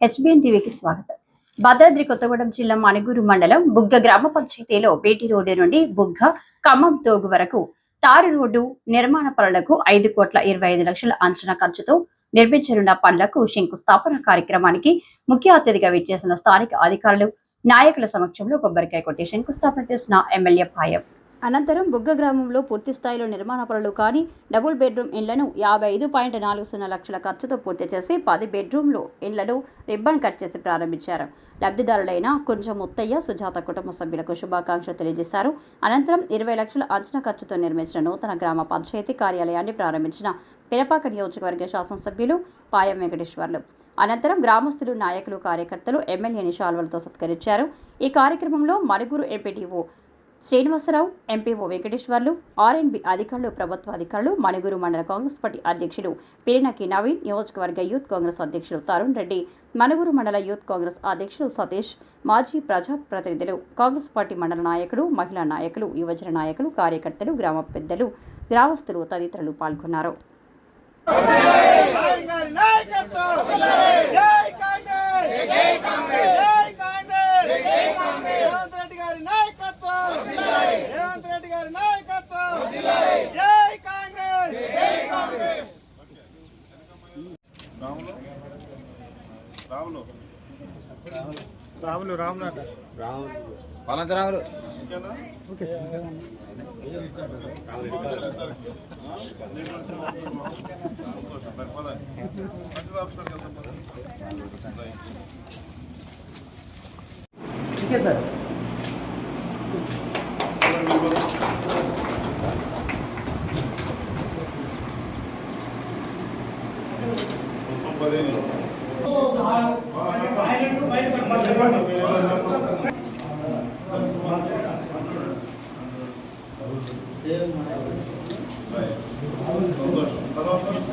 HBN టీవీకి స్వాగతం. భద్రాద్రి కొత్తగూడెం జిల్లా మణిగూరు మండలం బుగ్గ గ్రామ పంచాయతీలో బేటి రోడ్డు నుండి బుగ్గ ఖమ్మం తోగు వరకు తారు రోడ్డు నిర్మాణ పనులకు ఐదు కోట్ల ఇరవై ఐదు లక్షల అంచనా ఖర్చుతో నిర్మించనున్న పనులకు శంకుస్థాపన కార్యక్రమానికి ముఖ్య అతిథిగా విచ్చేసిన స్థానిక అధికారులు నాయకుల సమక్షంలో కొబ్బరికాయ కొట్టి శంకుస్థాపన చేసిన ఎమ్మెల్యే పాయం. అనంతరం బుగ్గ గ్రామంలో పూర్తి స్థాయిలో నిర్మాణ పనులు కానీ డబుల్ బెడ్రూమ్ ఇండ్లను యాభై ఐదు పాయింట్ నాలుగు సున్నా లక్షల ఖర్చుతో పూర్తి చేసి పది బెడ్రూమ్లు ఇళ్ళను రిబ్బన్ కట్ చేసి ప్రారంభించారు. లబ్ధిదారులైన కొంచెం ముత్తయ్య సుజాత కుటుంబ సభ్యులకు శుభాకాంక్షలు తెలియజేశారు. అనంతరం ఇరవై లక్షల అంచనా ఖర్చుతో నిర్మించిన నూతన గ్రామ పంచాయతీ కార్యాలయాన్ని ప్రారంభించిన పిరపాక నియోజకవర్గ శాసనసభ్యులు పాయం వెంకటేశ్వర్లు. అనంతరం గ్రామస్తులు నాయకులు కార్యకర్తలు ఎమ్మెల్యేని శాల్వలతో సత్కరించారు. ఈ కార్యక్రమంలో మరుగురు MPTO Srinivasarao MPO Venkateswarlu R and B అధికారులు ప్రభుత్వ అధికారులు మణిగురు మండల కాంగ్రెస్ పార్టీ అధ్యక్షుడు పిరినకి నవీన్ నియోజకవర్గ యూత్ కాంగ్రెస్ అధ్యక్షుడు తరుణ్ రెడ్డి మణుగురు మండల యూత్ కాంగ్రెస్ అధ్యక్షుడు సతీష్ మాజీ ప్రజా ప్రతినిధులు కాంగ్రెస్ పార్టీ మండల నాయకులు మహిళా నాయకులు యువజన నాయకులు కార్యకర్తలు గ్రామ పెద్దలు గ్రామస్తులు తదితరులు పాల్గొన్నారు. రాములు రాములు రాములు ఇంకేనా? సంతోషం. మరి పద. మంచిది ఆప్షన్ కదా పద. కొంచెం పదేళ్ళు. సంతోషం తర్వాత